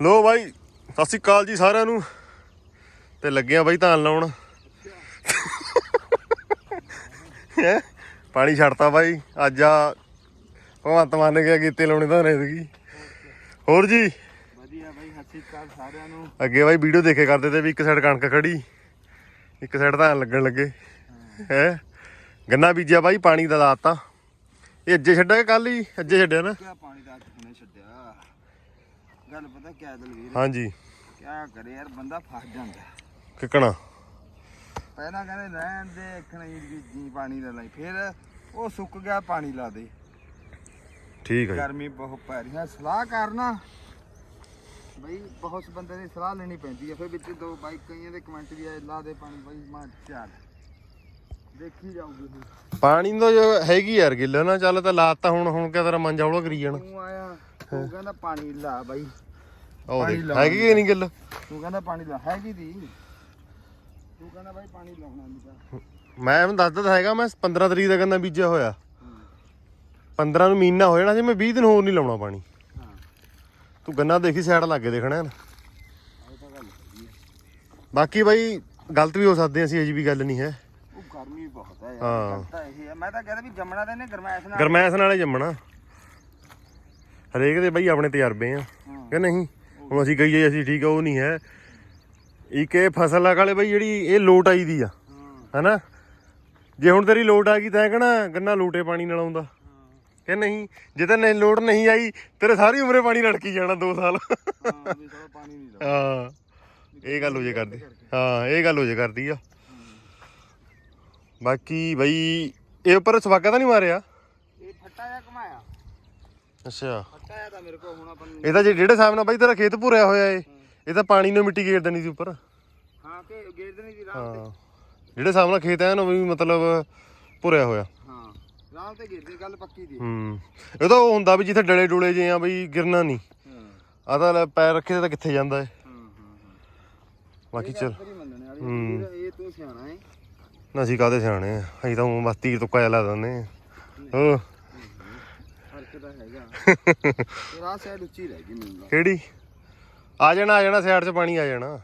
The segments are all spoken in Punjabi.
ਲੋ ਬਾਈ ਸਤਿ ਸ਼੍ਰੀ ਅਕਾਲ ਜੀ ਸਾਰਿਆਂ ਨੂੰ। ਤੇ ਲੱਗਿਆ ਬਾਈ ਧਾਨ ਲਾਉਣ। ਹੈਂ? ਪਾਣੀ ਛੱਡਤਾ ਬਾਈ ਅੱਜ ਆ ਭਗਵੰਤ ਮਾਨ ਕਿਹਾ ਕੀਤੇ ਲਾਉਣੇ ਤਾਂ ਨਹੀਂ ਸੀਗੀ। ਹੋਰ ਜੀ? ਵਧੀਆ ਬਾਈ ਸਤਿ ਸ਼੍ਰੀ ਅਕਾਲ ਸਾਰਿਆਂ ਨੂੰ। ਅੱਗੇ ਬਾਈ ਵੀਡੀਓ ਦੇਖੇ ਕਰਦੇ ਤੇ ਵੀ ਇੱਕ ਸਾਈਡ ਕਣਕ ਖੜੀ ਇੱਕ ਸਾਈਡ ਧਾਨ ਲੱਗਣ ਲੱਗੇ। ਹੈ? ਗੰਨਾ ਬੀਜਿਆ ਬਾਈ ਪਾਣੀ ਦਾ ਲਾਤਾ ਇਹ ਅੱਜੇ ਛੱਡਿਆ ਕੱਲ ਹੀ? ਅੱਜੇ ਛੱਡਿਆ ਨਾ? ਕਿਆ ਪਾਣੀ ਦਾ ਅੱਜ ਹੁਣੇ ਛੱਡਿਆ। ਗੱਲ ਪਤਾ ਕਿਆ ਦਲਵੀਰ? ਹਾਂਜੀ। ਕਿਆ ਕਰੇ ਯਾਰ ਬੰਦਾ ਫਸ ਜਾਂਦਾ। ਕਿਕਣਾ। ਪਹਿਲਾਂ ਕਹਿੰਦੇ ਰਹਿਣ ਦੇ ਇੱਕਣਾ ਜੀ ਜੀ ਪਾਣੀ ਲੈ ਲਈ। ਫਿਰ ਉਹ ਸੁੱਕ ਗਿਆ ਪਾਣੀ ਲਾ ਦੇ। ਠੀਕ ਹੈ ਜੀ। ਗਰਮੀ ਬਹੁਤ ਪੈ ਰਹੀ ਹੈ। ਸਲਾਹ ਕਰਨਾ। ਬਈ ਬਹੁਤ ਬੰਦੇ ਦੀ ਸਲਾਹ ਲੈਣੀ ਪੈਂਦੀ ਹੈ। ਫਿਰ ਵਿੱਚ ਦੋ ਬਾਈ ਕਈਆਂ ਦੇ ਕਮੈਂਟ ਵੀ ਆਏ ਲਾ ਦੇ ਪਾਣੀ। ਬਾਈ ਮਾਂ ਚੱਲ। ਦੇਖੀ ਜਾਊਗੀ। ਪਾਣੀ ਦਾ ਜੋ ਹੈਗੀ ਯਾਰ ਗਿੱਲ ਨਾ ਚੱਲ ਤਾਂ ਲਾਤਾ ਹੁਣ ਹੁਣ ਕਿਆ ਤੇਰਾ ਮੰਜਾ ਹੌਲਾ ਕਰੀ ਜਾਣਾ। ਤੂੰ ਆਇਆ ਤੂੰ ਕਹਿੰਦਾ ਪਾਣੀ ਲਾ ਬਾਈ। ਉਹ ਪਾਣੀ ਦੇਖ ਲਾਉਣਾ ਹੈਗੀ ਕਿ ਨਹੀਂ ਗਿੱਲ? ਤੂੰ ਕਹਿੰਦਾ ਪਾਣੀ ਲਾ ਹੈਗੀ ਦੀ। ਤੂੰ ਕਹਿੰਦਾ ਬਾਈ ਪਾਣੀ ਲਾਉਣਾ ਨਹੀਂ ਤਾਂ। ਮੈਂ ਇਹਨੂੰ ਦੱਸਦਾ ਤਾਂ ਹੈਗਾ ਮੈਂ 15 ਤਰੀਕ ਦਾ ਗੰਨਾ ਬੀਜਿਆ ਹੋਇਆ। 15 ਨੂੰ ਮਹੀਨਾ ਹੋ ਜਾਣਾ ਜੇ ਮੈਂ 20 ਦਿਨ ਹੋਰ ਨਹੀਂ ਲਾਉਣਾ ਪਾਣੀ। ਹਾਂ। ਤੂੰ ਗੰਨਾ ਦੇਖੀ ਸਾਈਡ ਲਾਗੇ ਦੇਖਣਾ ਤਾਂ ਗੱਲ ਹੈਗੀ ਹੈ। ਬਾਕੀ ਬਾਈ ਗਲਤ ਵੀ ਹੋ ਸਕਦੇ ਅਸੀਂ ਅਜੀ ਵੀ ਗੱਲ ਨਹੀਂ ਹੈ। ਗਰਮੀ ਬਹੁਤ ਹੈ ਹਾਂ। ਯਾਰ ਗੱਲ ਤਾਂ ਇਹ ਹੈ ਮੈਂ ਤਾਂ ਕਹਿੰਦਾ ਵੀ ਜੰਮਣਾ ਤਾਂ ਇਹਨੇ ਗਰਮੈਸ਼ ਨਾਲ। ਗਰਮੈਸ ਨਾਲੇ ਜੰਮਣਾ। ਹਰੇਕ ਦੇ ਬਾਈ ਆਪਣੇ ਤਜਰਬੇ ਆ। ਕਿ ਨਹੀਂ? ਹੁਣ ਅਸੀਂ ਕਹੀਏ ਅਸੀਂ ਠੀਕ ਆ ਉਹ ਨਹੀਂ ਹੈ। ਇੱਕ ਇਹ ਫਸਲ ਆ ਕਾਲੇ ਬਾਈ ਜਿਹੜੀ ਇਹ ਲੋਟ ਆਈ ਦੀ ਆ। ਹੈਨਾ? ਜੇ ਹੁਣ ਤੇਰੀ ਲੋਟ ਆ ਗਈ ਤਾਂ ਕਹਣਾ ਗੰਨਾ ਲੋਟੇ ਪਾਣੀ ਨਾਲ ਆਉਂਦਾ। ਕਿ ਨਹੀਂ? ਜੇ ਤਾਂ ਨਹੀਂ ਲੋਟ ਨਹੀਂ ਆਈ ਤੇਰੇ ਸਾਰੀ ਉਮਰੇ ਪਾਣੀ ਲੜਕੀ ਜਾਣਾ 2 ਸਾਲ। ਹਾਂ ਵੀ ਥੋੜਾ ਪਾਣੀ ਨਹੀਂ ਲਾ ਹਾਂ। ਇਹ ਗੱਲ ਹੋ ਜੇ ਕਰਦੀ। ਹਾਂ ਇਹ ਗੱਲ ਹੋ ਜੇ ਕਰਦੀ ਆ। ਬਾਕੀ ਬਈ ਇਹ ਉੱਪਰ ਸਵਾਗਾ ਤਾਂ ਨਹੀਂ ਮਾਰਿਆ? ਇਹ ਫੱਟਾ ਜਿਹਾ ਘਮਾਇਆ। ਅੱਛਾ। ਫੱਟਾ ਜਿਹਾ ਤਾਂ ਮੇਰੇ ਕੋਲ ਹੁਣ ਆਪਾਂ ਇਹ ਤਾਂ ਜੇ ਜਿਹੜੇ ਹਿਸਾਬ ਨਾਲ ਬਾਈ ਤੇਰਾ ਖੇਤ ਭੁਰਿਆ ਹੋਇਆ ਏ ਇਹ ਤਾਂ ਪਾਣੀ ਨੂੰ ਮਿੱਟੀ ਗੇੜ ਦੇਣੀ ਸੀ ਉੱਪਰ। ਹਾਂ ਕਿ ਗੇੜ ਦੇਣੀ ਦੀ ਰਾਮ ਤੇ। ਹਾਂ। ਜਿਹੜੇ ਹਿਸਾਬ ਨਾਲ ਖੇਤ ਐ ਨਾ ਵੀ ਮਤਲਬ ਭੁਰਿਆ ਹੋਇਆ। ਹਾਂ ਰਾਮ ਤੇ ਗੇੜ ਦੀ ਗੱਲ ਪੱਕੀ ਦੀ ਹੂੰ। ਇਹ ਤਾਂ ਉਹ ਹੁੰਦਾ ਵੀ ਜਿੱਥੇ ਡਲੇ ਡੁਲੇ ਜੇ ਆ ਬਈ ਗਿਰਨਾ ਨਹੀਂ ਹਾਂ। ਆ ਤਾਂ ਪੈਰ ਰੱਖੇ ਤੇ ਕਿੱਥੇ ਜਾਂਦਾ ਏ। ਹਾਂ ਹਾਂ ਬਾਕੀ ਚਲ। ਵੀਰ, ਇਹ ਤੂੰ ਸਿਆਣਾ ਹੈ ਨਾ ਅਸੀਂ ਕਾਦੇ ਸਿਆਣੇ ਆ? ਅਸੀਂ ਤਾਂ ਊਂ ਬਸ ਤੀਰ ਤੁੱਕਾ ਜਿਹਾ ਲਾ ਦਿੰਦੇ ਆ। ਹੋ ਫ਼ਰਕ ਤਾਂ ਹੈਗਾ। ਤੇਰਾ ਸਾਈਡ ਉੱਚੀ ਰਹਿ ਗਈ ਮੈਨੂੰ ਲੱਗਦਾ। ਕਿਹੜੀ? ਆ ਜਾਣਾ ਆ ਜਾਣਾ ਸਾਈਡ 'ਚ ਪਾਣੀ ਆ ਜਾਣਾ।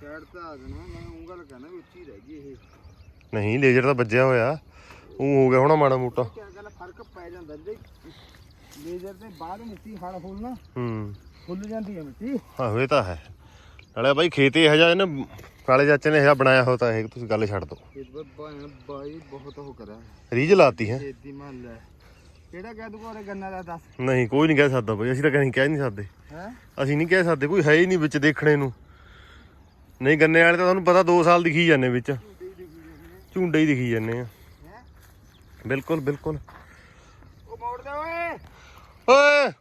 ਸਾਈਡ ਤਾਂ ਆ ਜਾਣਾ ਮੈਂ ਉਹ ਗੱਲ ਕਹਿਣਾ ਵੀ ਉੱਚੀ ਰਹਿ ਗਈ ਇਹ। ਨਹੀਂ ਲੇਜ਼ਰ ਤਾਂ ਵੱਜਿਆ ਹੋਇਆ। ਉਹ ਹੋ ਗਿਆ ਹੋਣਾ ਮਾੜਾ ਮੋਟਾ। ਕਿਆ ਗੱਲ ਫ਼ਰਕ ਪੈ ਜਾਂਦਾ ਜੇ ਲੇਜ਼ਰ ਦੇ ਬਾਅਦ ਮਿੱਟੀ ਹਲ ਫੁੱਲ ਨਾ ਹੂੰ। ਫੁੱਲ ਜਾਂਦੀ ਹੈ ਮਿੱਟੀ। ਆਹੋ ਇਹ ਤਾਂ ਹੈ। ਨਾਲੇ ਬਾਈ ਖੇਤ ਇਹ ਜਿਹਾ ਇਹਨੇ ਕਾਲੇ ਚਾਚੇ ਨੇ ਇਹ ਬਣਾਇਆ ਹੋਇਆ ਤਾਂ ਇਹ ਤੁਸੀਂ ਗੱਲ ਛੱਡ ਦੋ ਇਹ ਬਾਈ ਬਹੁਤ ਰੀਝ ਲਾਤੀ ਹੈ। ਖੇਤੀ ਮਹੱਲ ਹੈ ਕਿਹੜਾ ਕਹਿ ਦੂਗਾ ਉਹਰੇ ਗੰਨਾ ਦਾ ਦੱਸ? ਨਹੀਂ ਕੋਈ ਨਹੀਂ ਕਹਿ ਸਕਦਾ ਬਈ ਅਸੀਂ ਤਾਂ ਕਹੀਂ ਕਹਿ ਨਹੀਂ ਸਕਦੇ। ਹੈ? ਅਸੀਂ ਨਹੀਂ ਕਹਿ ਸਕਦੇ ਕੋਈ ਹੈ ਹੀ ਨਹੀਂ ਵਿੱਚ ਦੇਖਣੇ ਨੂੰ। ਨਹੀਂ ਗੰਨੇ ਵਾਲੇ ਤਾਂ ਤੁਹਾਨੂੰ ਪਤਾ 2 ਸਾਲ ਦਿਖੀ ਜਾਂਦੇ ਵਿੱਚ। ਝੁੰਡੇ ਹੀ ਦਿਖੀ ਜਾਂਦੇ ਆ। ਬਿਲਕੁਲ ਬਿਲਕੁਲ। ਉਹ ਮੋੜ ਦੇ ਓਏ। ਓਏ!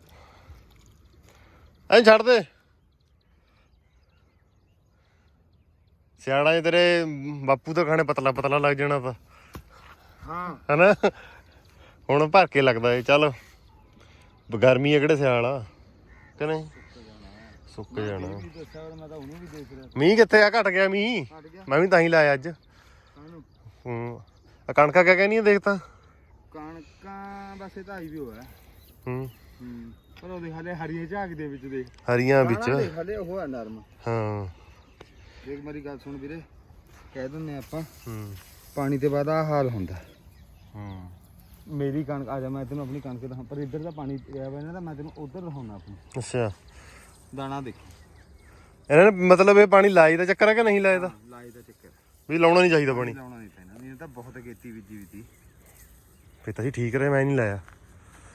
ਐਂ ਛੱਡ ਦੇ। ਸਿਆਣਾ ਜੇ ਤੇਰੇ ਬਾਪੂ ਤਾਂ ਖਾਣੇ ਪਤਲਾ ਪਤਲਾ ਲੱਗ ਜਾਣਾ ਤਾਂ ਹਾਂ। ਹਨਾ? ਹੁਣ ਭਰ ਕੇ ਲੱਗਦਾ ਏ ਚੱਲ। ਗਰਮੀ ਆ ਕਿਹੜੇ ਸਿਆਲ ਆ ਕਿ ਨਹੀਂ? ਸੁੱਕ ਜਾਣਾ। ਵੀ ਵੀ ਦੇਖ ਮੀਂਹ ਕਿੱਥੇ ਆ? ਘਟ ਗਿਆ ਮੀਂਹ। ਮੈਂ ਵੀ ਤਾਂ ਹੀ ਲਾਇਆ ਅੱਜ। ਕਾਹਨੂੰ? ਹੂੰ। ਆ ਕਣਕਾਂ ਕਿਆ ਕਹਿੰਦੀ ਦੇਖ ਤਾਂ? ਕਣਕਾਂ ਵੈਸੇ ਤਾਂ ਆਈ ਵੀ ਹੋਇਆ ਹੂੰ। ਹੂੰ। ਪਰ ਉਹਦੇ ਹਾਲੇ ਹਰੀਏ ਝਾਗ ਦੇ ਵਿੱਚ ਦੇਖ। ਹਰੀਆਂ ਵਿੱਚ। ਦੇਖ ਹਾਲੇ ਉਹ ਹੈ ਨਰਮ। ਹਾਂ। ਦੇਖ ਮੇਰੀ ਗੱਲ ਸੁਣ ਵੀਰੇ। ਕਹਿ ਦਿੰਨੇ ਆਪਾਂ ਹੂੰ। ਪਾਣੀ ਤੇ ਬਾਅਦ ਆ ਹਾਲ ਹੁੰਦਾ। ਹੂੰ। ਮੇਰੀ ਕਣਕ ਆ ਜਾ ਮੈਂ ਤੈਨੂੰ ਆਪਣੀ ਕਣਕ ਦਿਖਾ ਪਰ ਇੱਧਰ ਦਾ ਪਾਣੀ ਪਿਆ ਵਾ ਇਹਨਾਂ ਦਾ ਮੈਂ ਤੈਨੂੰ ਉਧਰ ਦਿਖਾਉਣਾ ਆਪਣੀ। ਅੱਛਾ। ਦਾਣਾ ਦੇਖੀ। ਇਹਨਾਂ ਨੇ ਮਤਲਬ ਇਹ ਪਾਣੀ ਲਾਈ ਦਾ ਚੱਕਰ ਹੈ ਕਿ ਨਹੀਂ ਲਾਏ ਦਾ? ਲਾਈ ਦਾ ਚੱਕਰ। ਵੀ ਲਾਉਣਾ ਨਹੀਂ ਚਾਹੀਦਾ ਪਾਣੀ। ਲਾਉਣਾ ਨਹੀਂ ਪੈਣਾ ਨਹੀਂ ਤਾਂ ਬਹੁਤ ਗੇਤੀ ਬੀਜੀ ਵੀ ਤੀ ਫੇ ਤਾਂ ਜੀ ਠੀਕ ਰਹੇ ਮੈਂ ਨਹੀਂ ਲਾਇਆ।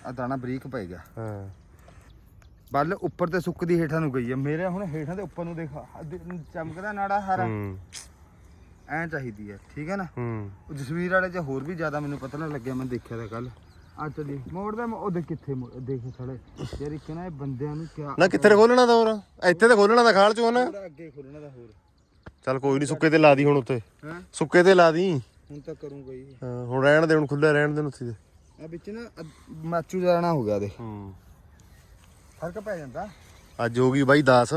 ਆ ਦਾਣਾ ਬਰੀਕ ਪੈ ਗਿਆ। ਹਾਂ। ਬੱਲ ਉੱਪਰ ਤੇ ਸੁੱਕਦੀ ਹੇਠਾਂ ਨੂੰ ਗਈ ਹੈ ਮੇਰੇ ਹੁਣ ਹੇਠਾਂ ਦੇ ਉੱਪਰ ਨੂੰ ਦੇਖ ਚਮਕਦਾ ਨਾੜਾ ਹਰਾ। ਹੂੰ। ਐ ਚਾਹੀਦੀ ਹੈ ਠੀਕ ਹੈ ਨਾ? ਹੂੰ। ਜਸਵੀਰ ਵਾਲੇ ਚ ਹੋਰ ਵੀ ਜ਼ਿਆਦਾ ਮੈਨੂੰ ਪਤਾ ਨਾ ਲੱਗਿਆ ਮੈਂ ਦੇਖਿਆ ਤਾਂ ਕੱਲ ਆ ਚੱਲੀ ਮੋੜਦਾ ਮੈਂ ਉਹ ਦੇਖ ਕਿੱਥੇ ਦੇਖ ਖੜੇ ਯਾਰ ਇੱਕ ਨਾ ਇਹ ਬੰਦਿਆਂ ਨੂੰ ਕਿਆ ਨਾ ਕਿੱਥੇ ਖੋਲਣਾ ਦਾ ਹੋਰ? ਇੱਥੇ ਤੇ ਖੋਲਣਾ ਦਾ ਖਾਲ ਚੋਂ ਨਾ ਅੱਗੇ ਖੋਲਣਾ ਦਾ ਹੋਰ। ਚੱਲ ਕੋਈ ਨਹੀਂ ਸੁੱਕੇ ਤੇ ਲਾ ਦੀ ਹੁਣ ਉੱਤੇ ਸੁੱਕੇ ਤੇ ਲਾ ਦੀ। ਹੁਣ ਤਾਂ ਕਰੂੰਗਾ ਹੀ ਹਾਂ, ਹੁਣ ਰਹਿਣ ਦੇ ਹੁਣ ਖੁੱਲੇ ਰਹਿਣ ਦੇ ਉੱਥੇ ਦੇ ਆ ਵਿੱਚ ਨਾ ਮਾਚੂ ਜਾਣਾ ਹੋ ਗਿਆ ਦੇਖ। ਹੂੰ। ਫ਼ਰਕ ਪੈ ਜਾਂਦਾ। ਅੱਜ ਹੋ ਗਈ ਬਾਈ 10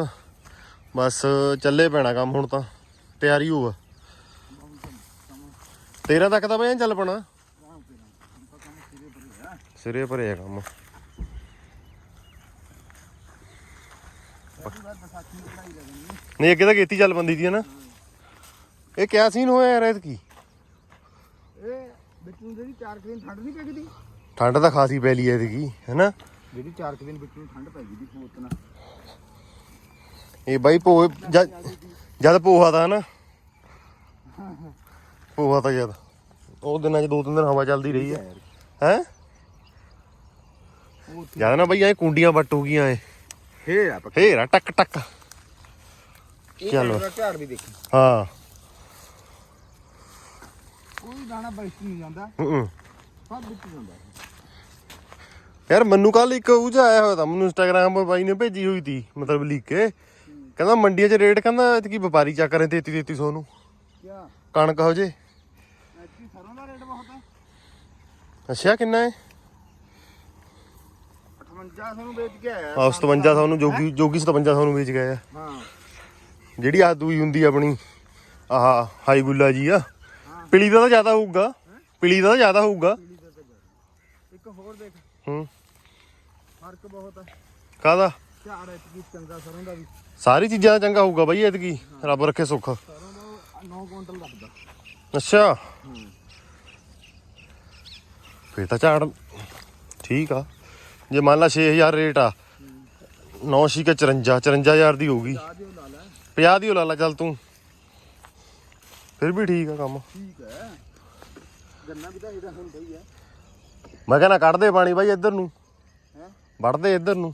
ਬਸ ਚੱਲੇ ਪੈਣਾ ਕੰਮ ਹੁਣ ਤਾਂ। ਤਿਆਰੀ ਹੋਆ 13 ਤੱਕ ਤਾਂ ਬਈ ਐਂ ਚੱਲ ਪਣਾ। ਸਿਰੇ ਕੰਮ ਨੂੰ ਕਢਾਈ ਲੱਗਣੀ ਨਹੀਂ ਅੱਗੇ ਤਾਂ ਖੇਤੀ ਚੱਲ ਪੰਦੀ ਦੀ ਨਾ ਇਹ ਕਿਆ ਸੀਨ ਹੋਇਆ ਯਾਰ ਐਤਕੀ? ਇਹ ਵਿੱਚ ਨੂੰ ਜਿਹੜੀ 4 ਦਿਨ ਠੰਡ ਨਹੀਂ ਪੈਗਦੀ ਠੰਡ ਤਾਂ ਖਾਸੀ ਪੈ ਲਈ ਐਤਕੀ ਹੈਨਾ। ਜਿਹੜੀ 4 ਦਿਨ ਵਿੱਚ ਨੂੰ ਠੰਡ ਪੈ ਗਈ ਦੀ ਫੋਤਨਾ ਇਹ ਬਾਈ ਪੋ ਜਦ ਪੋਹਾ ਤਾਂ ਨਾ ਪੋਹਾ ਤਾਂ ਜਦ। ਉਹ ਦਿਨਾਂ ਚ ਦੋ ਤਿੰਨ ਦਿਨ ਹਵਾ ਚੱਲਦੀ ਰਹੀ ਹੈ? ਹੈ ਜਦ ਨਾ ਬਈ ਐ ਕੁੰਡੀਆਂ ਵੱਟ ਹੋ ਗਈਆਂ ਐ। ਫੇਰ ਆ ਪੱਕੀ। ਫੇਰ ਆ ਟਕ ਟਕ। ਚਲੋ। ਚਲੋ ਝਾੜ ਵੀ ਦੇਖੀ। ਹਾਂ। ਕੋਈ ਦਾਣਾ ਬੈਸਟ ਨਹੀਂ ਜਾਂਦਾ। ਹੂੰ। ਸਭ ਵਿੱਚ ਜਾਂਦਾ। ਯਾਰ ਮੈਨੂੰ ਕੱਲ ਇੱਕ ਉਹ ਜਿਹਾ ਆਇਆ ਹੋਇਆ ਤਾਂ ਮੈਨੂੰ ਇੰਸਟਾਗ੍ਰਾਮ 'ਤੇ ਬਾਈ ਨੇ ਭੇਜੀ ਹੋਈ ਤੀ ਮਤਲਬ ਲਿਖ ਕੇ ਕਹਿੰਦਾ ਮੰਡੀਆਂ 'ਚ ਰੇਟ ਕਹਿੰਦਾ ਇਤਕੀ ਵਪਾਰੀ ਚੱਕ ਰਹੇ 33 3300 ਨੂੰ। ਕਿਆ? ਕਣਕ ਹੋ ਜੇ। ਐਤਕੀ ਸਰੋਂ ਦਾ ਰੇਟ ਬਹੁਤ ਹੈ। ਅੱਛਾ ਕਿੰਨਾ ਹੈ? 5800 ਨੂੰ ਵੇਚ ਕੇ ਆਇਆ। ਆ 5700 ਨੂੰ ਜੋਗੀ ਜੋਗੀ 5700 ਨੂੰ ਵੇਚ ਗਏ ਆ ਹਾਂ। ਜਿਹੜੀ ਆ ਦੂਈ ਹੁੰਦੀ ਆਪਣੀ ਆਹ ਹਾਈ ਗੁੱਲਾ ਜੀ ਆ। ਪਿਲੀ ਦਾ ਤਾਂ ਜ਼ਿਆਦਾ ਹੋਊਗਾ। ਪਿਲੀ ਦਾ ਤਾਂ ਜ਼ਿਆਦਾ ਹੋਊਗਾ। ਇੱਕ ਹੋਰ ਦੇਖ। ਹੂੰ। ਫ਼ਰਕ ਬਹੁਤ ਹੈ ਕਾਦਾ ਝਾੜ ਐਤਕੀ ਚੰਗਾ ਸਰੋਂ ਦਾ ਵੀ। ਸਾਰੀ ਚੀਜ਼ਾਂ ਦਾ ਚੰਗਾ ਹੋਊਗਾ ਬਾਈ ਐਤਕੀ ਰੱਬ ਰੱਖੇ ਸੁੱਖ। ਸਰੋਂ ਦਾ 9 ਕੁਇੰਟਲ ਰੱਖਦਾ ਅੱਛਾ। ਹੂੰ। ਫੇਰ ਤਾਂ ਝਾੜ ਠੀਕ ਆ। ਜੇ ਮੰਨ ਲਾ 6000 ਰੇਟ ਆ 9 ਛੀਕੇ 54 54000 ਦੀ ਹੋਊਗੀ। ਆ ਜਿਓ ਲਾ ਲੈ। 50 ਦੀ ਓ ਲਾ ਲਾ ਚੱਲ ਤੂੰ। ਫਿਰ ਵੀ ਠੀਕ ਆ ਕੰਮ। ਠੀਕ ਹੈ ਗੰਨਾ ਵੀ ਤਾਂ ਇਹਦਾ ਹੁੰਦਾ ਹੀ ਹੈ ਮੈਂ ਕਹਿੰਦਾ ਕੱਢ ਦੇ ਪਾਣੀ ਬਾਈ ਇੱਧਰ ਨੂੰ। ਹੈ? ਵੱਢ ਦੇ ਇੱਧਰ ਨੂੰ।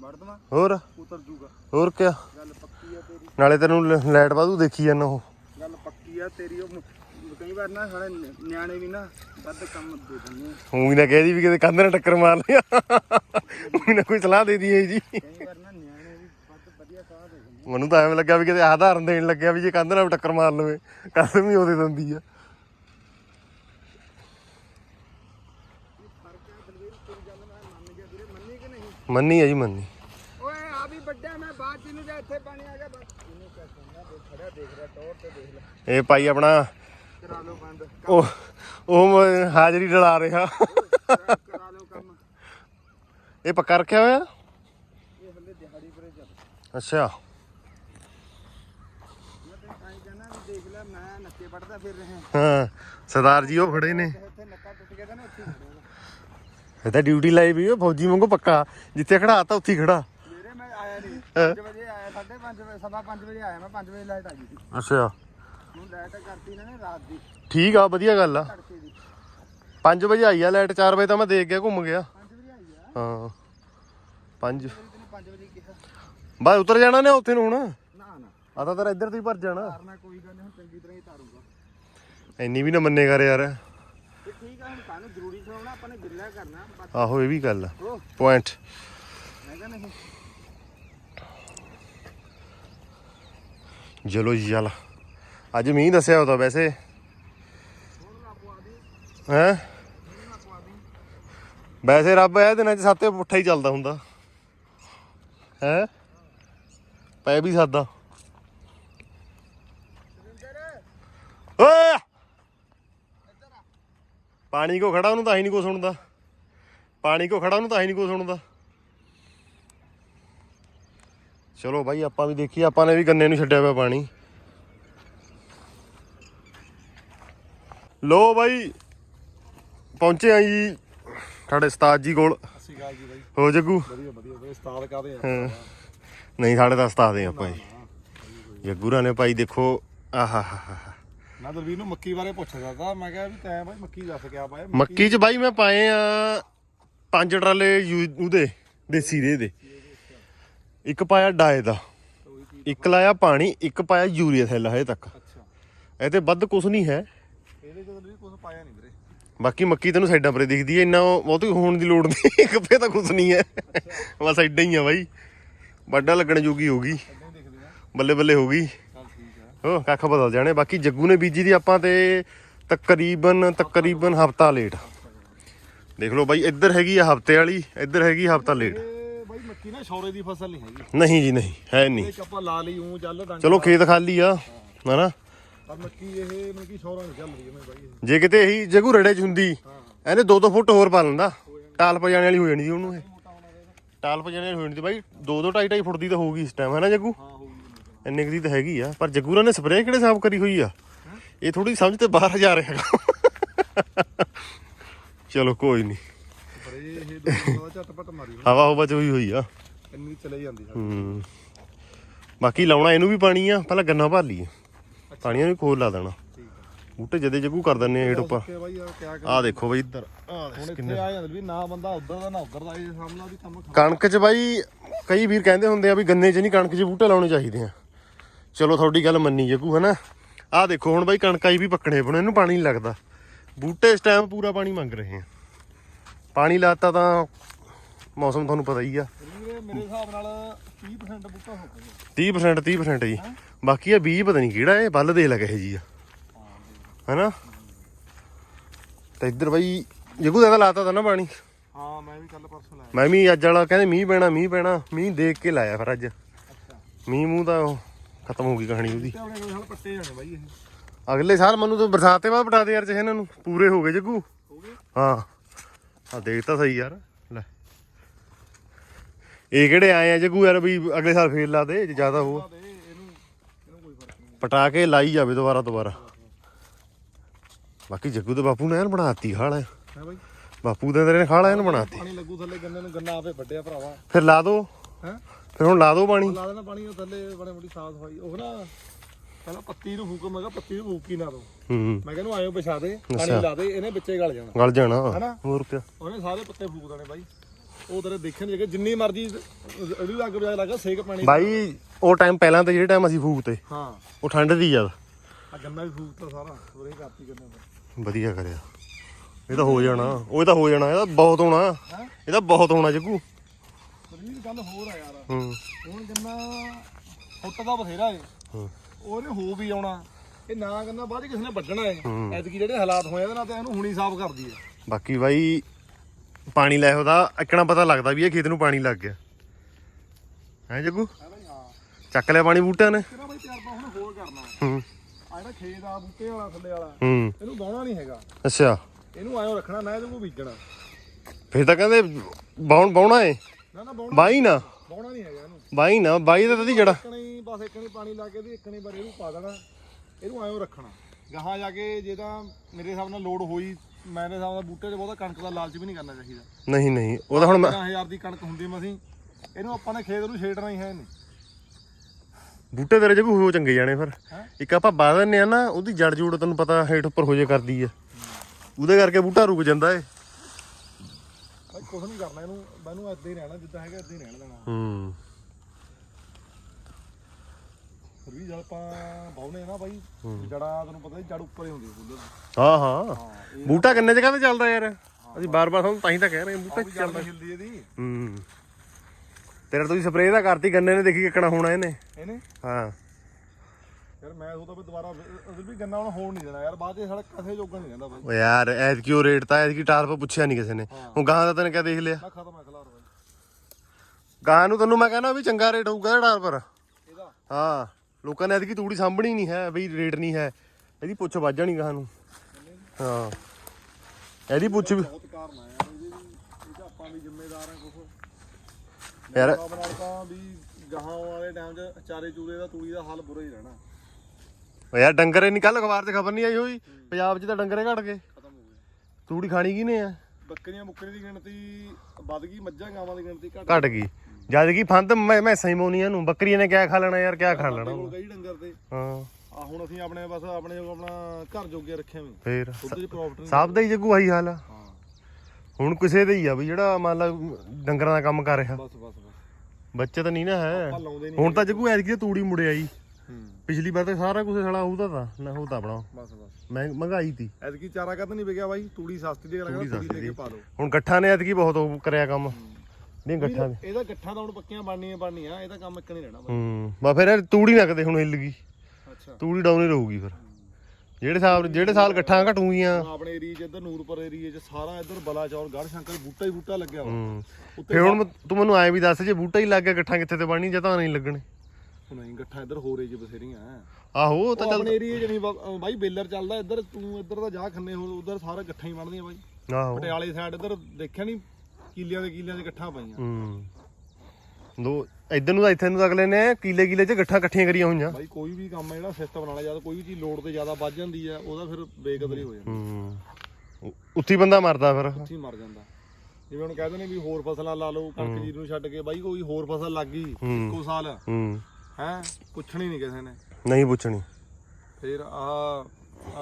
ਵੜ ਦਵਾਂ? ਹੋਰ? ਉਤਰ ਜੂਗਾ। ਹੋਰ ਕਿਆ? ਗੱਲ ਪੱਕੀ ਆ ਤੇਰੀ। ਨਾਲੇ ਤੈਨੂੰ ਲ- ਲਾਈਟ ਵਾਧੂ ਦੇਖੀ ਜਾਂਦਾ ਉਹ। ਗੱਲ ਪੱਕੀ ਆ ਤੇਰੀ ਉਹ ਮੁ- ਕਈ ਵਾਰ ਨਾ ਸਾਡੇ ਨਿ- ਨਿਆਣੇ ਵੀ ਨਾ ਵੱਧ ਕੰਮ ਦੇ ਦਿੰਦੇ ਆ। ਊਂ ਨਾ ਕਹਿਦੀ ਵੀ ਕਿਤੇ ਕੰਧ ਨਾਲ ਟੱਕਰ ਮਾਰ ਲਿਆ। ਊਂ ਨਾ ਕੋਈ ਸਲਾਹ ਦੇ ਦਈਏ ਜੀ। ਕਈ ਵਾਰ ਨਾ ਨਿਆਣੇ ਵੀ ਵੱਧ ਵਧੀਆ ਸਲਾਹ ਦੇ ਦਿੰਦੇ ਮੈਨੂੰ ਤਾਂ ਐਵੇਂ ਲੱਗਾ ਵੀ ਕਿਤੇ ਆਧਾਰਨ ਦੇਣ ਲੱਗਿਆ ਵੀ ਜੇ ਕੰਧ ਨਾਲ ਟੱਕਰ ਮਾਰ ਲਵੇ। ਕਸਮ ਹੀ ਉਹਦੇ ਦਿੰਦੀ ਆ ਫ਼ਰਕ ਹੈ ਬਲਵੀਰ ਤੇਰੀ ਗੱਲ ਮੈਂ ਮੰਨ ਗਿਆ ਵੀਰੇ ਮੰਨੀ ਆ ਜੀ ਮੰਨੀ। ਓਏ ਆ ਵੀ ਵੱਡਾ ਮੈਂ ਬਾਅਦ ਚ ਨੂੰ ਜਾ ਇੱਥੇ ਪਾਣੀ ਆ ਗਿਆ ਬਸ। ਇਹਨੂੰ ਕਿਆ ਕਹਿੰਦਾ ਦੇਖ ਖੜਾ ਦੇਖ ਰਿਹਾ ਟੌਰ ਤੇ ਦੇਖ ਲੈ। ਇਹ ਭਾਈ ਆਪਣਾ ਕਰਾ ਲਓ ਬੰਦ। ਉਹ ਉਹ ਮ- ਹਾਜ਼ਰੀ ਡਲਾ ਰਿਹਾ। ਕਰਾ ਕਰਾ ਲਓ ਕੰਮ ਇਹ ਪੱਕਾ ਰੱਖਿਆ ਹੋਇਆ? ਇਹ ਹੱਲੇ ਦਿਹਾੜੀ ਪਰੇ ਚੱਲ ਅੱਛਾ। ਮੈਂ ਤੈਨੂੰ ਤਾਂ ਹੀ ਕਹਿਣਾ ਵੀ ਦੇਖ ਲੈ ਮੈਂ ਨੱਕੇ ਵੱਢਦਾ ਫਿਰ ਰਿਹਾ। ਹਾਂ ਸਰਦਾਰ ਜੀ ਉਹ ਖੜੇ ਨੇ। ਇੱਥੇ ਨੱਕਾ ਟੁੱਟ ਗਿਆ ਤਾਂ ਨਾ ਉੱਥੇ ਹੀ ਇਹ ਤਾਂ ਡਿਊਟੀ ਲਾਈ ਵੀ ਉਹ ਫੌਜੀ ਵਾਂਗੂ ਪੱਕਾ। ਜਿੱਥੇ ਖੜਾਤਾ ਉੱਥੇ ਹੀ ਖੜਾ। ਮੇਰੇ ਮੈਂ ਆਇਆ ਨਹੀਂ ਹੈਂ? 5 ਵਜੇ ਆਇਆ 5:30 ਵਜੇ ਸਵਾ 5 ਵਜੇ ਆਇਆ ਮੈਂ 5 ਵਜੇ ਲਾਈਟ ਆ ਗਈ ਸੀ। ਅੱਛਾ। ਹੁਣ ਲਾਈਟ ਕਰਤੀ ਇਹਨਾਂ ਨੇ ਰਾਤ ਦੀ। ਠੀਕ ਆ ਵਧੀਆ ਗੱਲ ਆ। ਤੜਕੇ ਦੀ। 5 ਵਜੇ ਆਈ ਆ ਲਾਈਟ 4 ਵਜੇ ਤਾਂ ਮੈਂ ਦੇਖ ਗਿਆ ਘੁੰਮ ਗਿਆ। 5 ਵਜੇ ਆਈ ਆ? ਹਾਂ। 5 ਤੇਰੀ ਤੈਨੂੰ 5 ਵਜੇ ਕਿਹਾ। ਬਸ ਉਤਰ ਜਾਣਾ ਨੇ ਉੱਥੇ ਨੂੰ ਹੁਣ? ਨਾ ਨਾ। ਆ ਤਾਂ ਤੇਰਾ ਇੱਧਰ ਤੋਂ ਹੀ ਭਰ ਜਾਣਾ। ਤਾਰਨਾ ਕੋਈ ਗੱਲ ਨਹੀਂ ਹੁਣ ਚੰਗੀ ਤਰ੍ਹਾਂ ਹੀ ਤਾਰੂਗਾ। ਇੰਨੀ ਵੀ ਨਾ ਮੰਨੇ ਕਰ ਯਾਰ। ਤੇ ਠੀਕ ਆ ਹੁਣ ਕਾਨੂੰ ਜ਼ਰੂਰੀ ਸੋਣਾ ਆਪਾਂ ਨੇ ਗਿੱਲਾ ਕਰਨਾ ਬਸ ਆਹੋ ਇਹ ਵੀ ਗੱਲ ਆ। ਉਹ ਪੁਆਇੰਟ ਮੈਂ ਕਹਿੰਦਾ ਨਹੀਂ। ਚਲੋ ਅੱਜ ਮੀਂਹ ਦੱਸਿਆ ਹੁੰਦਾ ਵੈਸੇ। ਹੈ? ਵੈਸੇ ਰੱਬ ਇਹ ਦਿਨਾਂ 'ਚ ਸੱਤੇ ਪੁੱਠਾ ਹੀ ਚੱਲਦਾ ਹੁੰਦਾ। ਹੈ? ਪੈ ਵੀ ਸਾਦਾ ਓਏ! ਪਾਣੀ ਕੋ ਖੜਾ ਉਹਨੂੰ ਤਾਂ ਹੀ ਨਹੀਂ ਕੋ ਸੁਣਦਾ। ਪਾਣੀ ਕੋ ਖੜਾ ਉਹਨੂੰ ਤਾਂ ਹੀ ਨਹੀਂ ਕੋ ਸੁਣਦਾ। ਚਲੋ ਭਾਈ ਆਪਾਂ ਵੀ ਦੇਖੀਏ, ਆਪਾਂ ਨੇ ਵੀ ਗੰਨੇ ਨੂੰ ਛੱਡਿਆ ਪਿਆ ਪਾਣੀ। ਲੋ ਭਾਈ ਪਹੁੰਚੇ ਆ ਜੀ ਸਾਡੇ ਉਸਤਾਦ ਜੀ ਕੋਲ। ਅਸੀਂ ਗੱਲ ਜੀ ਬਾਈ ਹੋ ਜੱਗੂ। ਵਧੀਆ ਵਧੀਆ ਬਈ ਉਸਤਾਦ ਕਾਦੇ ਆ ਨਹੀਂ, ਸਾਡੇ ਤਾਂ ਉਸਤਾਦ ਆ ਆਪਾਂ ਜੀ। ਜੱਗੂਰਾਂ ਨੇ ਭਾਈ ਦੇਖੋ ਆਹਾ ਹਾ ਹਾ ਮੈਂ ਦਲਵੀਰ ਨੂੰ ਮੱਕੀ ਬਾਰੇ ਪੁੱਛਦਾ ਤਾ ਮੈਂ ਕਿਹਾ ਵੀ ਤੈਂ ਬਾਈ ਮੱਕੀ ਦੱਸ ਕਿਆ ਪਾਇਆ ਮੱਕੀ 'ਚ ਬਾਈ ਮੈਂ ਪਾਏ ਆ ਪੰਜ ਟਰਾਲੇ ਯੂ- ਉਹਦੇ ਦੇਸੀ ਦੇ ਦੇ ਇੱਕ ਪਾਇਆ ਡਾਏ ਦਾ ਇੱਕ ਲਾਇਆ ਪਾਣੀ ਇੱਕ ਪਾਇਆ ਯੂਰੀਆ ਥੈਲਾ ਹਜੇ ਤੱਕ। ਅੱਛਾ। ਇਹ ਤੇ ਵੱਧ ਕੁਝ ਨਹੀਂ ਹੈ। ਇਹਦੇ ਚ ਦਲਵੀਰ ਕੁਝ ਪਾਇਆ ਨਹੀਂ ਵੀਰੇ। ਬਾਕੀ ਮੱਕੀ ਤੈਨੂੰ ਸਾਈਡਾਂ ਪਰੇ ਦਿਖਦੀ ਹੈ ਇੰਨਾ ਬਹੁਤੀ ਹੋਣ ਦੀ ਲੋੜ ਨਹੀਂ ਗੱਪੇ ਤਾਂ ਕੁਝ ਨਹੀਂ ਹੈ। ਬਸ ਐਡਾ ਹੀ ਆ ਬਾਈ। ਵੱਡਾ ਲੱਗਣ ਜੋਗੀ ਹੋ ਗਈ। ਅੱਡੇ ਦਿਖਦੇ ਆ। ਬੱਲੇ ਬੱਲੇ ਹੋ ਗਈ। ਹੋ ਕੱਖ ਬਦਲ ਜਾਣੇ। ਬਾਕੀ ਜੱਗੂ ਨੇ ਬੀਜੀ ਦੀ ਆਪਾਂ ਤੇ ਤਕਰੀਬਨ ਤਕਰੀਬਨ ਹਫਤਾ ਲੇਟ ਦੇਖ ਲਓ ਬਾਈ ਇੱਧਰ ਹੈਗੀ ਆ ਹਫ਼ਤੇ ਵਾਲੀ ਇੱਧਰ ਹੈਗੀ ਹਫਤਾ ਲੇਟ ਬਾਈ ਮੱਕੀ ਨਾ ਸ਼ੌਰੇ ਦੀ ਫਸਲ ਨਹੀਂ ਹੈਗੀ। ਨਹੀਂ ਜੀ ਨਹੀਂ ਹੈ ਨਹੀਂ। ਇੱਕ ਆਪਾਂ ਲਾ ਲਈ ਉਂ ਚੱਲ ਖੇਤ ਖਾਲੀ ਆ ਹਨਾ ਪਰ ਮੱਕੀ ਇਹ ਮਤਲਬ ਕਿ ਸ਼ੌਰਾ ਨਹੀਂ ਚੱਲ ਰਹੀ ਐਵੇਂ ਬਾਈ ਇਹ। ਜੇ ਕਿਤੇ ਇਹੀ ਜਗੂ ਰੜੇ ਚ ਹੁੰਦੀ ਇਹਨੇ 2-2 ਫੁੱਟ ਹੋਰ ਪਾ ਲੈਂਦਾ। ਟਾਲ ਪਾ ਜਾਣੇ ਵਾਲੀ ਹੋ ਜਾਣੀ ਸੀ ਉਹਨੂੰ ਇਹ। ਟਾਲ ਪਜਾਣੇ ਹੋਣੀ ਤੇ ਬਾਈ 2 2 2.5 ਫੁੱਟ ਦੀ ਤਾਂ ਹੋਊਗੀ ਇਸ ਟਾਈਮ ਹੈ ਨਾ ਜੱਗੂ? ਹਾਂ ਇੰਨੇ ਦੀ ਤਾਂ ਹੈਗੀ ਆ ਪਰ ਜੱਗੂਰਾ ਨੇ ਸਪਰੇਅ ਕਿਹੜੇ ਹਿਸਾਬ ਕਰੀ ਹੋਈ ਆ? ਇਹ ਥੋੜੀ ਸਮਝ ਤੇ ਬਾਹਰ ਜਾ ਰਿਹਾ ਹੈਗਾ। ਚਲੋ ਕੋਈ ਨਹੀਂ ਪਰ ਇਹ ਇਹ ਦੋ ਦਾ ਝਟਪਟ ਮਾਰੀ ਹਵਾ ਹਵਾ ਚ ਹੋਈ ਹੋਈ ਆ। ਇੰਨੀ ਚਲੇ ਜਾਂਦੀ ਹੂੰ। ਬਾਕੀ ਲਾਉਣਾ ਇਹਨੂੰ ਵੀ ਪਾਣੀ ਆ ਪਹਿਲਾਂ ਗੰਨਾ ਭਰ ਲਈਏ। ਪਾਣੀਆਂ ਨੂੰ ਖੋਲ ਲਾ ਦੇਣਾ। ਬੂਟੇ ਜਦੇ ਜੱਗੂ ਕਰ ਦਿੰਨੇ ਆ ਹੇਠ ਉੱਪਰ। ਆਹ ਦੇਖੋ ਬਈ ਇੱਧਰ। ਆਹ ਹੁਣ ਇੱਥੇ ਆ ਜਾਂਦੇ ਵੀ ਨਾ ਬੰਦਾ ਉੱਧਰ ਦਾ ਨਾ ਉੱਧਰ ਦਾ ਇਹ ਸਾਹਮਣਾ ਵੀ ਕੰਮ ਖਰਾਬ ਕਣਕ 'ਚ ਬਾਈ ਕਈ ਵੀਰ ਕਹਿੰਦੇ ਹੁੰਦੇ ਆ ਵੀ ਗੰਨੇ 'ਚ ਨਹੀਂ ਕਣਕ 'ਚ ਬੂਟੇ ਲਾਉਣੇ ਚਾਹੀਦੇ ਆ। ਚਲੋ ਤੁਹਾਡੀ ਗੱਲ ਮੰਨੀ ਜੱਗੂ ਹਨਾ? ਆਹ ਦੇਖੋ ਹੁਣ ਬਾਈ ਕਣਕ ਆਈ ਵੀ ਪੱਕਣੇ ਪਣੇ ਇਹਨੂੰ ਪਾਣੀ ਨਹੀਂ ਲੱਗਦਾ। ਬੂਟੇ ਇਸ ਟਾਈਮ ਪੂਰਾ ਪਾਣੀ ਮੰਗ ਰਹੇ ਆ ਪਾਣੀ ਲਾਤਾ ਤਾਂ ਮੌਸਮ ਤੁਹਾਨੂੰ ਪਤਾ ਹੀ ਆ। ਮੇਰੇ ਹਿਸਾਬ ਨਾਲ 30% ਬੂਟਾ ਹੋ ਗਿਆ। 30% 30% ਜੀ। ਬਾਕੀ ਆ ਬੀਜ ਪਤਾ ਨਹੀਂ ਕਿਹੜਾ ਇਹ ਬੱਲ ਦੇ ਲੱਗੇ ਜੀ ਆ। ਹਨਾ? ਤੇ ਇੱਧਰ ਬਾਈ ਜੱਗੂ ਦਾ ਲਾਤਾ ਤਾਂ ਨਾ ਪਾਣੀ। ਹਾਂ ਮੈਂ ਵੀ ਕੱਲ ਪਰਸੋਂ ਲਾਇਆ। ਮੈਂ ਵੀ ਅੱਜ ਵਾਲਾ ਕਹਿੰਦੇ ਮੀਂਹ ਪੈਣਾ ਮੀਂਹ ਪੈਣਾ। ਮੀਂਹ ਦੇਖ ਕੇ ਲਾਇਆ ਫਿਰ ਅੱਜ। ਮੀਂਹ ਮੂੰਹ ਉਹ ਖਤਮ ਹੋ ਗਈ ਕਹਾਣੀ ਉਹਦੀ। ਪੱਟੇ ਜਾਣੇ ਬਾਈ ਇਹ। ਅਗਲੇ ਸਾਲ ਮੈਨੂੰ ਤਾਂ ਬਰਸਾਤ ਤੇ ਬਾਅਦ ਪਟਾ ਦੇ ਯਾਰ ਚਾਹੇ ਇਹਨਾਂ ਨੂੰ। ਪੂਰੇ ਹੋ ਗਏ ਜੱਗੂ। ਹੋ ਗਏ? ਹਾਂ। ਆ ਦੇਖ ਤਾਂ ਸਹੀ ਯਾਰ। ਲੈ। ਇਹ ਕਿਹੜੇ ਆਏ ਆ ਜੱਗੂ ਯਾਰ ਵੀ ਅਗਲੇ ਸਾਲ ਫੇਰ ਲਾ ਦੇ ਜੇ ਜ਼ਿਆਦਾ ਹੋ ਆ ਦੇ ਇਹਨੂੰ ਇਹਨੂੰ ਕੋਈ ਫ਼ਰਕ ਨਹੀਂ। ਪਟਾ ਕੇ ਲਾਈ ਜਾਵੇ ਦੁਬਾਰਾ ਦੁਬਾਰਾ। ਬਾਕੀ ਜੱਗੂ ਤੇ ਬਾਪੂ ਨੇ ਐਨ ਬਣਾਤੀ ਖਾਲਾ ਹੈ ਬਾਈ। ਬਾਪੂ ਦੇ ਤੇਰੇ ਨੇ ਖਾਲਾ ਐਨ ਬਣਾਤੀ। ਪਾਣੀ ਲੱਗੂ ਥੱਲੇ ਗੰਨੇ ਨੂੰ ਗੰਨਾ ਆਪੇ ਵੱਡਿਆ ਭਰਾਵਾ। ਫਿਰ ਲਾ ਦੋ। ਹੈ? ਫਿਰ ਹੁਣ ਲਾ ਦੋ ਪਾਣੀ। ਲਾ ਦੇਣਾ ਪਾਣੀ ਉਹ ਥੱਲੇ ਬੜੇ ਮੋਟੀ ਸਾਫ਼ ਸਫ਼ਾਈ। ਉਹ ਨਾ ਪਹਿਲਾਂ ਪੱਤੀ ਨੂੰ ਫੂਕ ਮੈਂ ਕਿਹਾ ਪੱਤੀ ਨੂੰ ਫੂਕ ਨਾ ਦੋ। ਹੂੰ ਮੈਂ ਕਹਿੰਦਾ ਆਇਓ ਵਿਛਾ ਦੇ ਪਾਣੀ। ਲਾ ਦੇ ਇਹਨੇ ਵਿੱਚੇ ਗਲ ਜਾਣਾ। ਗਲ ਜਾਣਾ ਹਨਾ? ਹੋਰ ਕਿਆ? ਉਹਨੇ ਸਾਰੇ ਪੱਤੇ ਫੂਕ ਦੇਣੇ ਬਾਈ। ਉਹ ਤੇਰੇ ਦੇਖਣ ਜਗੇ ਜਿੰਨੀ ਮਰਜ਼ੀ ਅੜੀ ਲੱਗ ਬਜਾ ਲੱਗਾ ਸੇਕ ਪਾਣੀ ਬਾਈ ਉਹ ਟਾਈਮ ਪਹਿਲਾਂ ਤੇ ਜਿਹੜੇ ਟਾਈਮ ਅਸੀਂ ਫੂਕ ਤੇ ਹਾਂ। ਉਹ ਠੰਡ ਦੀ ਯਾਰ ਆ ਗੰਨਾ ਵੀ ਫੂਕਤਾ ਸਾਰਾ ਕਰਤੀ ਗੰਨੇ ਦਾ ਵਧੀਆ ਕਰਿਆ। ਇਹ ਤਾਂ ਹੋ ਜਾਣਾ ਉਹ ਇਹ ਤਾਂ ਹੋ ਜਾਣਾ ਇਹਦਾ ਬਹੁਤ ਹੋਣਾ। ਇਹਦਾ ਬਹੁਤ ਹੋਣਾ ਜੱਗੂ। ਗੱਲ ਹੋਰ ਆ ਯਾਰ। ਹੂੰ। ਹੁਣ ਗੰਨਾ ਫੁੱਟ ਦਾ ਬਥੇਰਾ ਏ ਹੂੰ। ਉਹਨੇ ਹੋ ਵੀ ਆਉਣਾ। ਇਹ ਨਾ ਗੰਨਾ ਬਾਅਦ ਚ ਕਿਸੇ ਨੇ ਵੱਢਣਾ ਏ। ਐਤਕੀ ਜਿਹੜੇ ਹਾਲਾਤ ਹੋਏ ਇਹਦੇ ਨਾਲ ਤੇ ਇਹਨੂੰ ਹੁਣੀ ਸਾਫ਼ ਕਰਦੀ ਏ। ਬਾਕੀ ਬਾਈ ਪਾਣੀ ਲੈ ਉਹਦਾ ਇੱਕਣਾ ਪਤਾ ਲੱਗਦਾ ਵੀ ਇਹ ਖੇਤ ਨੂੰ ਪਾਣੀ ਲੱਗ ਗਿਆ। ਹੈ ਜੱਗੂ? ਚੱਕ ਲਿਆ ਪਾਣੀ ਬੂਟਿਆਂ ਨੇ। ਤੇਰਾ ਬਾਈ ਤਿਆਰ ਹੁਣ ਹੋਰ ਕਰਨਾ ਹੂੰ। ਆ ਜਿਹੜਾ ਖੇਤ ਆ ਬੂਟੇ ਵਾਲਾ ਥੱਲੇ ਵਾਲਾ ਹੂੰ। ਇਹਨੂੰ ਬਾਉਣਾ ਨਹੀਂ ਹੈਗਾ। ਅੱਛਾ। ਇਹਨੂੰ ਆਇਓ ਰੱਖਣਾ ਨਾ ਇਹਦੇ ਕੋਲ ਬੀਜਣਾ। ਫਿਰ ਤਾਂ ਕਹਿੰਦੇ ਬਾਉਣ ਬਾਉਣਾ ਏ। ਨਾ ਨਾ ਬਾਉਣਾ ਬਾਈ ਨਾ। ਬਾਉਣਾ ਨਹੀਂ ਹੈਗਾ ਇਹਨੂੰ। ਬਾਈ ਨਾ ਬਾਈ ਦਾ ਤਦੀ ਜੜਾ ਇੱਕਣੀ ਬਸ ਇੱਕਣੀ ਪਾਣੀ ਲਾ ਕੇ ਦੀ ਇੱਕਣੀ ਬਾਰੇ ਇਹਨੂੰ ਪਾ ਦੇਣਾ। ਇਹਨੂੰ ਆਇਓ ਰੱਖਣਾ। ਗਾਹਾਂ ਜਾ ਕੇ ਜੇ ਤਾਂ ਮੇਰੇ ਹਿਸਾਬ ਨਾਲ ਲੋਡ ਹੋਈ ਮੇਰੇ ਹਿਸਾਬ ਨਾਲ ਬੂਟੇ 'ਚ ਬਹੁਤਾ ਕਣਕ ਦਾ ਲਾਲਚ ਵੀ ਨਹੀਂ ਕਰਨਾ ਚਾਹੀਦਾ। ਨਹੀਂ ਨਹੀਂ ਉਹਦਾ ਹੁਣ ਮੈਂ 15000 ਦੀ ਕਣਕ ਹੁੰਦੀ ਮਸੀਂ ਇਹਨੂੰ ਆਪਾਂ ਨੇ ਖੇਤ ਨੂੰ ਛੇੜਨਾ ਹੀ ਹੈ ਨਹੀਂ ਬੂਟੇ ਤੇਰੇ ਜੱਗੂ ਹੋ ਚੰਗੇ ਜਾਣੇ ਫਿਰ? ਇੱਕ ਆਪਾਂ ਬਾ ਦਿੰਨੇ ਆ ਨਾ ਉਹਦੀ ਜੜ ਜੂੜ ਤੈਨੂੰ ਪਤਾ ਹੇਠ ਉੱਪਰ ਹੋ ਜੇ ਕਰਦੀ ਆ। ਉਹਦੇ ਕਰਕੇ ਬੂਟਾ ਰੁਕ ਜਾਂਦਾ ਏ। ਕੁਝ ਨਹੀਂ ਕਰਨਾ ਇਹਨੂੰ ਮੈਨੂੰ ਏਦਾਂ ਹੀ ਰਹਿਣਾ ਜਿੱਦਾਂ ਹੈਗਾ ਏਦਾਂ ਹੀ ਰਹਿਣ ਦੇਣਾ। ਹੂੰ। ਫਿਰ ਵੀ ਜਦ ਆਪਾਂ ਬਾਉਨੇ ਆ ਨਾ ਬਾਈ ਜੜਾ ਤੈਨੂੰ ਪਤਾ ਹੀ ਜੜ ਉੱਪਰ ਹੀ ਹੁੰਦੀ ਹੈ ਫੁੱਲ ਹਾਂ ਹਾਂ। ਹਾਂ ਇਹ ਬੂਟਾ ਕਿੰਨੇ ਜਗ੍ਹਾ ਤੇ ਚੱਲਦਾ ਯਾਰ? ਅਸੀਂ ਬਾਰ-ਬਾਰ ਤੁਹਾਨੂੰ ਤਾਂ ਹੀ ਤਾਂ ਕਹਿ ਰਹੇ ਹਾਂ ਬੂਟਾ ਵੀ ਜੜ ਨਹੀਂ ਹਿਲਦੀ ਇਹਦੀ। ਹੂੰ। ਤੇਰਾ ਤੁਸੀਂ ਸਪਰੇਅ ਦਾ ਕਰਤੀ ਗੰਨੇ ਨੇ ਦੇਖੀ ਕਿੱਕਣਾ ਹੋਣਾ ਇਹਨੇ। ਇਹਨੇ? ਹਾਂ। ਯਾਰ ਮੈਂ ਸੋਚਦਾ ਵੀ ਦੁਬਾਰਾ ਅਸਲ ਵੀ ਗੰਨਾ ਹੁਣ ਹੋਣ ਨਹੀਂ ਦੇਣਾ ਯਾਰ ਬਾਅਦ ਚ ਸਾਡਾ ਕਸੇ ਜੋਗਾ ਨਹੀਂ ਰਹਿੰਦਾ ਬਾਈ। ਓ ਯਾਰ ਐਤ ਕਿਉਂ ਰੇਟ ਤਾਂ ਐਤ ਕੀ ਟਾਰਪ ਪੁੱਛਿਆ ਨਹੀਂ ਕਿਸੇ ਨੇ। ਹੁਣ ਗਾਂ ਦਾ ਤੈਨੂੰ ਕਿਆ ਦੇਖ ਲਿਆ? ਮੈਂ ਖਤਮ ਹੈ ਖਲਾਰ ਬਾਈ। ਗਾਂ ਨੂੰ ਤੈਨੂੰ ਮੈਂ ਕਹਿੰਦਾ ਵੀ ਚੰਗਾ ਰੇਟ ਹੋਊਗਾ ਇਹਦਾ ਟਾਰਪਰ ਇਹਦਾ? ਹਾਂ ਲੋਕਾਂ ਨੇ ਐਤਕੀ ਤੂੜੀ ਸਾਂਭਣੀ ਨਹੀਂ ਹੈ ਬਈ ਰੇਟ ਨਹੀਂ ਹੈ। ਇਹਦੀ ਪੁੱਛ ਵੱਜ ਜਾਣੀ ਗਾਂ ਨੂੰ। ਹਾਂ। ਇਹਦੀ ਪੁੱਛ ਵੀ ਬਹੁਤ ਕਾਰਨ ਆ ਯਾਰ ਇਹਦੇ ਵੀ ਇਹਦਾ ਆਪਾਂ ਵੀ ਜ਼ਿੰਮੇਦਾਰ ਆ ਕੁਛ। ਯਾਰ ਨਾਲ ਤਾਂ ਵੀ ਗਾਹਾਂ ਵਾਲੇ ਟਾਈਮ 'ਚ ਚਾਰੇ ਚੂਰੇ ਦਾ ਤੂੜੀ ਦਾ ਹਾਲ ਬੁਰਾ ਹੀ ਰਹਿਣਾ। ਓ ਯਾਰ ਡੰਗਰੇ ਨਹੀਂ ਕੱਲ ਅਖਬਾਰ 'ਚ ਖਬਰ ਨਹੀਂ ਆਈ ਹੋਈ? ਪੰਜਾਬ 'ਚ ਤਾਂ ਡੰਗਰੇ ਘਟ ਗਏ। ਖਤਮ ਹੋ ਗਿਆ ਤੂੜੀ ਖਾਣੀ ਕਿਨੇ ਆ? ਬੱਕਰੀਆਂ ਮੁੱਕਰੀ ਦੀ ਗਿਣਤੀ ਵੱਧ ਗਈ ਮੱਝਾਂ ਗਾਵਾਂ ਦੀ ਗਿਣਤੀ ਘਟ ਘਟ ਗਈ। ਜਦ ਕਿ ਫੰਦ ਮੈਂ ਮੈਂ ਸਹੀ ਮੋਨੀਆਂ ਨੂੰ ਬੱਕਰੀਆਂ ਨੇ ਕਿਆ ਖਾ ਲੈਣਾ ਯਾਰ ਕਿਆ ਖਾ ਲੈਣਾ ਕੋਲ ਗਈ ਡੰਗਰ ਤੇ। ਹਾਂ। ਆ ਹੁਣ ਅਸੀਂ ਆਪਣੇ ਬਸ ਆਪਣੇ ਜੋ ਆਪਣਾ ਘਰ ਜੋਗੇ ਰੱਖੇ ਵੀ ਫੇਰ ਦੁੱਧ 'ਚ ਪ੍ਰੋਫਿਟ ਨਹੀਂ ਸਭ ਦਾ ਹੀ ਜੱਗੂ ਆਹੀ ਹਾਲ ਆ। ਹਾਂ। ਹੁਣ ਕਿਸੇ ਦੇ ਹੀ ਆ ਵੀ ਜਿਹੜਾ ਮੰਨ ਲਾ ਡੰਗਰਾਂ ਦਾ ਕੰਮ ਕਰ ਰਿਹਾ। ਬਸ ਬਸ ਬਸ। ਬੱਚੇ ਤਾਂ ਨਹੀਂ ਨਾ ਹੈ। ਆਪਾਂ ਲਾਉਂਦੇ ਨਹੀਂ ਹੁਣ ਤਾਂ ਜੱਗੂ ਐਤਕੀ ਤਾਂ ਤੂੜੀ ਮੁੜਿਆ ਹੂੰ ਪਿਛਲੀ ਵਾਰ ਤੇ ਸਾਰਾ ਕੁਝ ਸਾਲਾ ਉਹਦਾ ਤਾਂ ਨਾ ਉਹਦਾ ਆਪਣਾ। ਬਸ ਬਸ। ਮੈਂ ਮਹਿੰਗਾਈ ਤੀ। ਐਤਕੀ ਚਾਰਾ ਕਦ ਨਹੀਂ ਵਿਕਿਆ ਬਾਈ ਤੂੜੀ ਸਸਤੀ ਦੀ ਲੱਗਦਾ ਤੂੜੀ ਤੂੜੀ ਸਸਤੀ ਲੈ ਕੇ ਦੀ। ਪਾ ਲਓ ਹੁਣ ਗੱਠਾਂ ਨੇ ਐਤਕੀ ਬਹੁਤ ਉਹ ਕਰਿਆ ਕੰਮ। ਨਹੀਂ ਗੱਠਾਂ ਨੇ ਇਹਦਾ ਗੱਠਾਂ ਤਾਂ ਹੁਣ ਪੱਕੀਆਂ ਬਣਨੀਆਂ ਬਣਨੀਆਂ ਇਹਦਾ ਕੰਮ ਇੱਕ ਨਹੀਂ ਰਹਿਣਾ ਬਾਈ। ਹੂੰ ਬਾ ਫਿਰ ਯਾਰ ਤੂੜੀ ਨਾ ਕਦੇ ਹੁਣ ਹਿੱਲ ਗਈ। ਅੱਛਾ। ਤੂੜੀ ਡਾਊਨ ਹੀ ਰਹੂਗੀ ਫਿਰ। ਜਿਹੜੇ ਸਾਲ ਜਿਹੜੇ ਸਾਲ ਗੱਠਾਂ ਘਟੂਗੀਆਂ। ਹੁਣ ਆਪਣੇ ਏਰੀਏ 'ਚ ਇੱਧਰ ਨੂਰਪੁਰ ਏਰੀਏ 'ਚ ਸਾਰਾ ਇੱਧਰ ਬਲਾਚੌਰ ਗੜ ਸ਼ੰਕਰ ਬੂਟਾ ਹੀ ਬੂਟਾ ਲੱਗਿਆ ਵਾ। ਹੂੰ। ਉੱਤੇ ਫਿਰ ਹੁਣ ਮੈਂ- ਤੂੰ ਮੈਨੂੰ ਐਂ ਵੀ ਦੱਸ ਜੇ ਬੂਟਾ ਹੀ ਲੱਗ ਗਿਆ ਗੱਠਾਂ ਕਿੱਥੇ ਤੇ ਬਣਨੀ ਜਾਂ ਤਾਂ ਨਹੀਂ ਲੱਗਣੇ। ਨਹੀਂ ਗੱਠਾਂ ਇੱਧਰ ਹੋਰ ਏਰੀਏ 'ਚ ਬਥੇਰੀਆਂ। ਆਹੋ ਉਹ ਤਾਂ ਚੱਲ ਆਪਣੇ ਏਰੀਏ 'ਚ ਨਹੀਂ ਬ- ਅਹ ਬਾਈ ਬੇਲਰ ਚੱਲਦਾ ਇੱਧਰ ਤੂੰ ਇੱਧਰ ਦਾ ਜਾ ਖੰਨੇ ਹੋ ਉਧਰ ਸਾਰਾ ਗੱਠਾਂ ਹੀ ਬਣਦੀਆਂ ਬਾਈ। ਆਹੋ। ਪਟਿਆਲੇ ਸਾਈਡ ਇੱਧਰ ਦੇਖਿਆ ਨਹੀਂ ਕੀਲਿਆਂ ਦੇ ਕੀਲਿਆਂ 'ਚ ਗੱਠਾਂ ਪਈਆਂ। ਹੂੰ। ਦੋ ਇਧਰ ਨੂੰ ਤਾਂ ਇੱਥੇ ਨੂੰ ਤਾਂ ਅਗਲੇ ਨੇ ਕਿਲੇ ਕਿਲੇ 'ਚ ਗੱਠਾਂ ਇਕੱਠੀਆਂ ਕਰੀਆਂ ਹੋਈਆਂ। ਬਾਈ ਕੋਈ ਵੀ ਕੰਮ ਹੈ ਜਿਹੜਾ ਸਿਸਟਮ ਬਣਾਣਾ ਜਦ ਕੋਈ ਵੀ ਚੀਜ਼ ਲੋਡ ਤੇ ਜ਼ਿਆਦਾ ਵੱਜ ਜਾਂਦੀ ਹੈ ਉਹਦਾ ਫਿਰ ਬੇਕਦਰੀ ਹੋ ਜਾਂਦੀ ਹੂੰ। ਉ- ਉੱਥੇ ਹੀ ਬੰਦਾ ਮਰਦਾ ਫਿਰ। ਉੱਥੇ ਹੀ ਮਰ ਜਾਂਦਾ। ਜਿਵੇਂ ਹੁਣ ਕਹਿੰਦੇ ਨੇ ਵੀ ਹੋਰ ਫਸਲਾਂ ਲਾ ਲਓ ਕਣਕ ਜੀਰ ਨੂੰ ਛੱਡ ਕੇ ਬਾਈ ਕੋਈ ਹੋਰ ਫਸਲ ਲੱਗ ਗਈ ਹੂੰ। ਇੱਕੋ ਸਾਲ। ਹੂੰ। ਹੈ? ਪੁੱਛਣੀ ਨਹੀਂ ਕਿਸੇ ਨੇ। ਨਹੀਂ ਪੁੱਛਣੀ। ਫਿਰ ਆ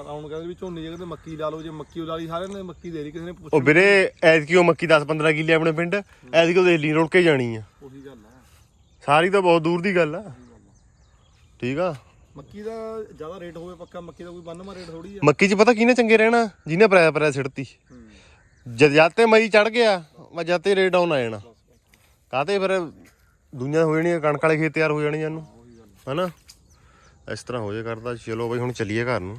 ਹੁਣ ਕਹਿੰਦੇ ਵੀ ਝੋਨੇ ਜਗ੍ਹਾ ਤੇ ਮੱਕੀ ਲਾ ਲਓ ਜੇ ਮੱਕੀ ਲਾ ਲਈ ਸਾਰਿਆਂ ਨੇ ਮੱਕੀ ਦੇ ਕਿਸੇ ਨੇ ਉਹ ਪੁੱਛ ਵੀਰੇ ਐਤਕੀ ਉਹ ਮੱਕੀ 10 15 ਕਿੱਲੇ ਆਪਣੇ ਪਿੰਡ ਐਤਕੀ ਉਹ ਦੇਲੀ ਰੁੜ ਕੇ ਜਾਣੀ ਆ। ਉਹੀ ਗੱਲ ਹੈ। ਸਾਰੀ ਤਾਂ ਬਹੁਤ ਦੂਰ ਦੀ ਗੱਲ ਆ। ਠੀਕ ਆ। ਮੱਕੀ ਦਾ ਜ਼ਿਆਦਾ ਰੇਟ ਹੋਵੇ ਪੱਕਾ ਮੱਕੀ ਦਾ ਕੋਈ ਬੰਨਮਾ ਰੇਟ ਥੋੜੀ ਆ। ਮੱਕੀ 'ਚ ਪਤਾ ਕਿਹਨੇ ਚੰਗੇ ਰਹਿਣਾ ਜਿਹਨੇ ਪਰਾਇਆ ਪਰਾਇਆ ਸਿੱਟਤੀ ਜਦ ਜਾਤੇ ਮਈ ਚੜ ਗਿਆ ਮੈਂ ਜਾਤੇ ਰੇਟ ਆਉਣ ਆ ਜਾਣਾ। ਕਾਤੇ ਫਿਰ ਦੁਨੀਆ ਹੋ ਜਾਣੀ ਕਣਕ ਵਾਲੇ ਖੇਤ ਤਿਆਰ ਹੋ ਜਾਣੇ ਜਾਨੂੰ ਹਨਾ? ਇਸ ਤਰ੍ਹਾਂ ਹੋ ਜੇ ਕਰਦਾ। ਚਲੋ ਬਈ, ਹੁਣ ਚੱਲੀਏ ਘਰ ਨੂੰ।